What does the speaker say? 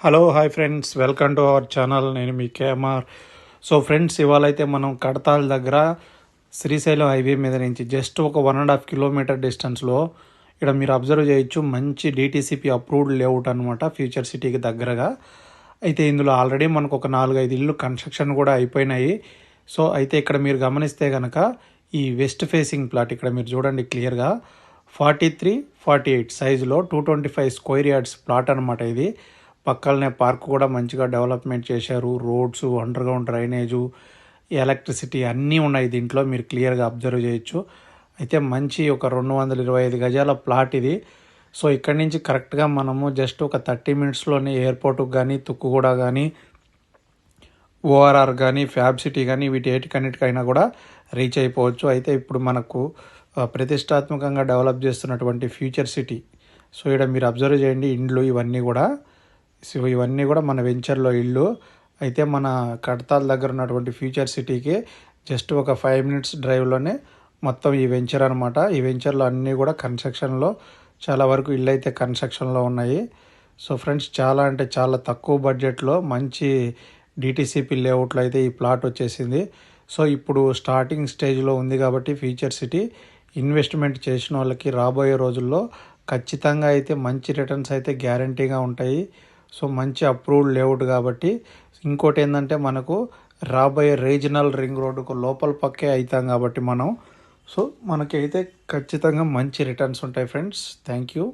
Hello hi friends welcome to our channel నేను మీ KMR so friends ఇవాళ అయితే మనం కడతాల దగ్గర శ్రీశైలం హైవే మీద నుంచి జస్ట్ ఒక వన్ అండ్ హాఫ్ కిలోమీటర్ డిస్టెన్స్లో ఇక్కడ మీరు అబ్జర్వ్ చేయొచ్చు మంచి డీటీసీపీ అప్రూవ్డ్ లేఅవుట్ అనమాట ఫ్యూచర్ సిటీకి దగ్గరగా. అయితే ఇందులో ఆల్రెడీ మనకు ఒక నాలుగైదు ఇల్లు కన్స్ట్రక్షన్ కూడా అయిపోయినాయి. సో అయితే ఇక్కడ మీరు గమనిస్తే కనుక ఈ వెస్ట్ ఫేసింగ్ ప్లాట్ ఇక్కడ మీరు చూడండి క్లియర్గా ఫార్టీ త్రీ ఫార్టీ ఎయిట్ సైజులో two twenty five square yards plot అనమాట ఇది. పక్కనే పార్క్ కూడా మంచిగా డెవలప్మెంట్ చేశారు. Roads underground drainage electricity అన్నీ ఉన్నాయి దీంట్లో. మీరు క్లియర్గా అబ్జర్వ్ చేయొచ్చు. అయితే మంచి ఒక రెండు వందల ఇరవై ఐదు గజాల ప్లాట్ ఇది. సో ఇక్కడి నుంచి కరెక్ట్గా మనము జస్ట్ ఒక థర్టీ మినిట్స్లోనే ఎయిర్పోర్ట్కి కానీ తుక్కుగూడ కానీ ఓఆర్ఆర్ కానీ ఫ్యాబ్ సిటీ కానీ వీటి ఏటికన్నిటికైనా కూడా రీచ్ అయిపోవచ్చు. అయితే ఇప్పుడు మనకు ప్రతిష్టాత్మకంగా డెవలప్ చేస్తున్నటువంటి ఫ్యూచర్ సిటీ. సో ఇక్కడ మీరు అబ్జర్వ్ చేయండి ఇండ్లు ఇవన్నీ కూడా. సో ఇవన్నీ కూడా మన వెంచర్లో ఇల్లు. అయితే మన కడతాల దగ్గర ఉన్నటువంటి ఫ్యూచర్ సిటీకి జస్ట్ ఒక ఫైవ్ మినిట్స్ డ్రైవ్లోనే మొత్తం ఈ వెంచర్ అనమాట ఈ వెంచర్లో అన్నీ కూడా కన్స్ట్రక్షన్లో చాలా వరకు ఇల్లు అయితే కన్స్ట్రక్షన్లో ఉన్నాయి. సో ఫ్రెండ్స్ చాలా అంటే చాలా తక్కువ బడ్జెట్లో మంచి డిటీసీపీ లేఅవుట్లో అయితే ఈ ప్లాట్ వచ్చేసింది. సో ఇప్పుడు స్టార్టింగ్ స్టేజ్లో ఉంది కాబట్టి ఫ్యూచర్ సిటీ ఇన్వెస్ట్మెంట్ చేసిన వాళ్ళకి రాబోయే రోజుల్లో ఖచ్చితంగా అయితే మంచి రిటర్న్స్ అయితే గ్యారంటీగా ఉంటాయి. సో మంచి అప్రూవ్డ్ లేఅవుట్ కాబట్టి ఇంకోటి ఏంటంటే మనకు రాబోయే రీజనల్ రింగ్ రోడ్డుకు లోపల పక్కే అవుతాం కాబట్టి మనం. సో మనకైతే ఖచ్చితంగా మంచి రిటర్న్స్ ఉంటాయి ఫ్రెండ్స్ థ్యాంక్ యూ